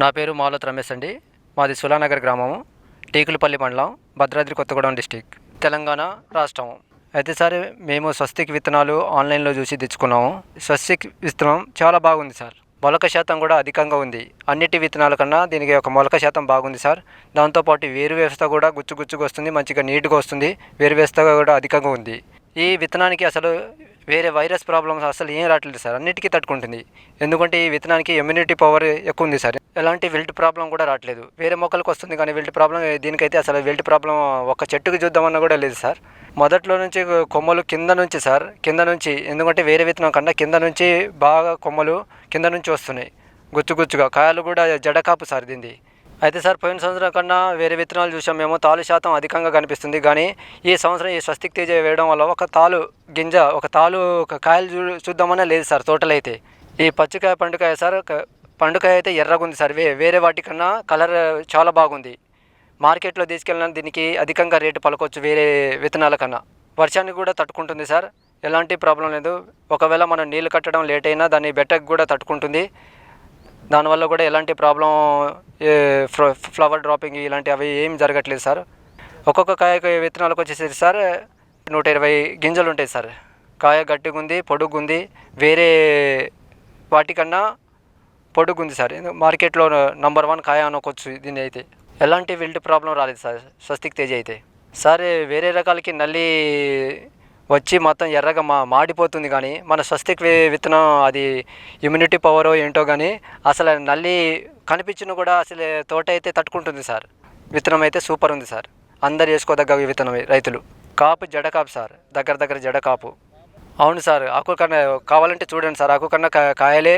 నా పేరు మాలత్ రమేష్ అండి. మాది సులానగర్ గ్రామము టీకులపల్లి మండలం భద్రాద్రి కొత్తగూడెం డిస్టిక్ తెలంగాణ రాష్ట్రం అయితే సార్ మేము స్వస్తిక్ విత్తనాలు ఆన్లైన్లో చూసి తెచ్చుకున్నాము. స్వస్తిక్ విత్తనం చాలా బాగుంది సార్. మొలక శాతం కూడా అధికంగా ఉంది. అన్నిటి విత్తనాల కన్నా దీనికి ఒక మొలక శాతం బాగుంది సార్. దాంతోపాటు వేరు వ్యవస్థ కూడా గుచ్చుగుచ్చుగా వస్తుంది మంచిగా నీట్గా వస్తుంది వేరు వ్యవస్థ కూడా అధికంగా ఉంది. ఈ విత్తనానికి అసలు వేరే వైరస్ ప్రాబ్లమ్స్ అసలు ఏం రావట్లేదు సార్. అన్నిటికీ తట్టుకుంటుంది. ఎందుకంటే ఈ విత్తనానికి ఇమ్యూనిటీ పవర్ ఎక్కువ ఉంది సార్. ఎలాంటి విల్ట్ ప్రాబ్లం కూడా రావట్లేదు. వేరే మొక్కలకు వస్తుంది కానీ విల్ట్ ప్రాబ్లం దీనికైతే అసలు విల్ట్ ప్రాబ్లం ఒక చెట్టుకి చూద్దామన్నా కూడా లేదు సార్. మొదట్లో నుంచి కొమ్మలు కింద నుంచి సార్ కింద నుంచి. ఎందుకంటే వేరే విత్తనం కన్నా కింద నుంచి బాగా కొమ్మలు కింద నుంచి వస్తున్నాయి. గుచ్చు గుచ్చుగా కాయలు కూడా జడకాపు సార్ దీనిది అయితే సార్ పోయిన సంవత్సరం కన్నా వేరే విత్తనాలు చూసాం. మేము తాలు శాతం అధికంగా కనిపిస్తుంది. కానీ ఈ సంవత్సరం ఈ స్వస్తిక్ తేజ వేయడం వల్ల ఒక తాలు గింజ ఒక తాలు ఒక కాయలు చూ చూద్దామనే లేదు సార్ తోటలో అయితే. ఈ పచ్చికాయ పండుకాయ సార్ పండుకాయ అయితే ఎర్రగా ఉంది సార్. వే వేరే వాటికన్నా కలర్ చాలా బాగుంది. మార్కెట్లో తీసుకెళ్ళిన దీనికి అధికంగా రేటు పలకొచ్చు వేరే విత్తనాల కన్నా. వర్షాన్ని కూడా తట్టుకుంటుంది సార్. ఎలాంటి ప్రాబ్లం లేదు. ఒకవేళ మనం నీళ్ళు కట్టడం లేట్ అయినా దాన్ని బెట్టకు కూడా తట్టుకుంటుంది. దానివల్ల కూడా ఎలాంటి ప్రాబ్లం ఫ్లవర్ డ్రాపింగ్ ఇలాంటి అవి ఏం జరగట్లేదు సార్. ఒక్కొక్క కాయకు విత్తనాలకు వచ్చేసరికి సార్ నూట ఇరవై గింజలు ఉంటాయి సార్. కాయ గట్టిగా ఉంది పొడుగు ఉంది వేరే వాటికన్నా పొడుగు ఉంది సార్ మార్కెట్లో నంబర్ వన్ కాయ అనుకోవచ్చు దీన్ని అయితే. ఎలాంటి విల్ట్ ప్రాబ్లం రాలేదు సార్ స్వస్తిక్ తేజ్ అయితే. సార్ వేరే రకాలకి నల్లి వచ్చి మొత్తం ఎర్రగా మా మాడిపోతుంది కానీ మన స్వస్తిక్ విత్తనం అది ఇమ్యూనిటీ పవరో ఏంటో కానీ అసలు నల్లి కనిపించిన కూడా అసలు తోట అయితే తట్టుకుంటుంది సార్. విత్తనం అయితే సూపర్ ఉంది సార్. అందరు వేసుకోదగ్గ విత్తనం రైతులు. కాపు జడ కాపు సార్. దగ్గర దగ్గర జడ కాపు. అవును సార్ ఆకు కన్నా కావాలంటే చూడండి సార్. ఆకు కన్నా కాయలే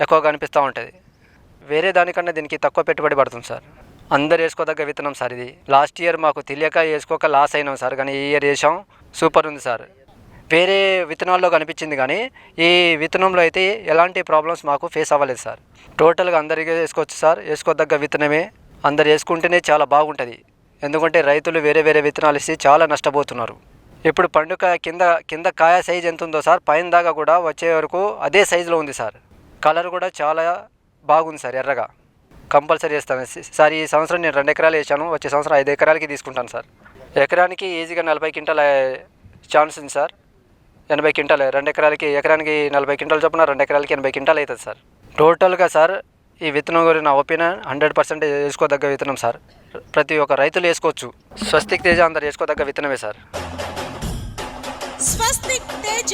ఎక్కువగా అనిపిస్తూ ఉంటుంది. వేరే దానికన్నా దీనికి తక్కువ పెట్టుబడి పడుతుంది సార్. అందరు వేసుకోదగ్గ విత్తనం సార్ ఇది. లాస్ట్ ఇయర్ మాకు తెలియక వేసుకోక లాస్ అయినాం సార్ కానీ ఈ ఇయర్ వేసాం. సూపర్ ఉంది సార్. వేరే విత్తనాల్లో కనిపించింది కానీ ఈ విత్తనంలో అయితే ఎలాంటి ప్రాబ్లమ్స్ మాకు ఫేస్ అవ్వలేదు సార్. టోటల్గా అందరికీ వేసుకోవచ్చు సార్. వేసుకోదగ్గ విత్తనమే. అందరు వేసుకుంటేనే చాలా బాగుంటుంది. ఎందుకంటే రైతులు వేరే వేరే విత్తనాలు ఇస్తే చాలా నష్టపోతున్నారు. ఇప్పుడు పండుగ కింద కింద కాయ సైజ్ ఎంత ఉందో సార్ పైన దాకా కూడా వచ్చే వరకు అదే సైజులో ఉంది సార్. కలర్ కూడా చాలా బాగుంది సార్ ఎర్రగా. కంపల్సరీ వేస్తాను సార్ ఈ సంవత్సరం నేను రెండు ఎకరాలు వేసాను వచ్చే సంవత్సరం ఐదు ఎకరాలకి తీసుకుంటాను సార్. ఎకరానికి ఈజీగా నలభై క్వింటాల ఛాన్స్ ఉంది సార్. ఎనభై క్వింటాలు రెండు ఎకరాలకి ఎకరానికి నలభై క్వింటాలు చొప్పున రెండు ఎకరాలకి ఎనభై క్వింటాలు అవుతుంది సార్. టోటల్గా సార్ ఈ విత్తనం గురించి నా ఒపీనియన్ హండ్రెడ్ పర్సెంట్ వేసుకోదగ్గ విత్తనం సార్. ప్రతి ఒక్క రైతులు వేసుకోవచ్చు. స్వస్తిక్ తేజ అందరు వేసుకోదగ్గ విత్తనమే సార్. స్వస్తిక్ తేజ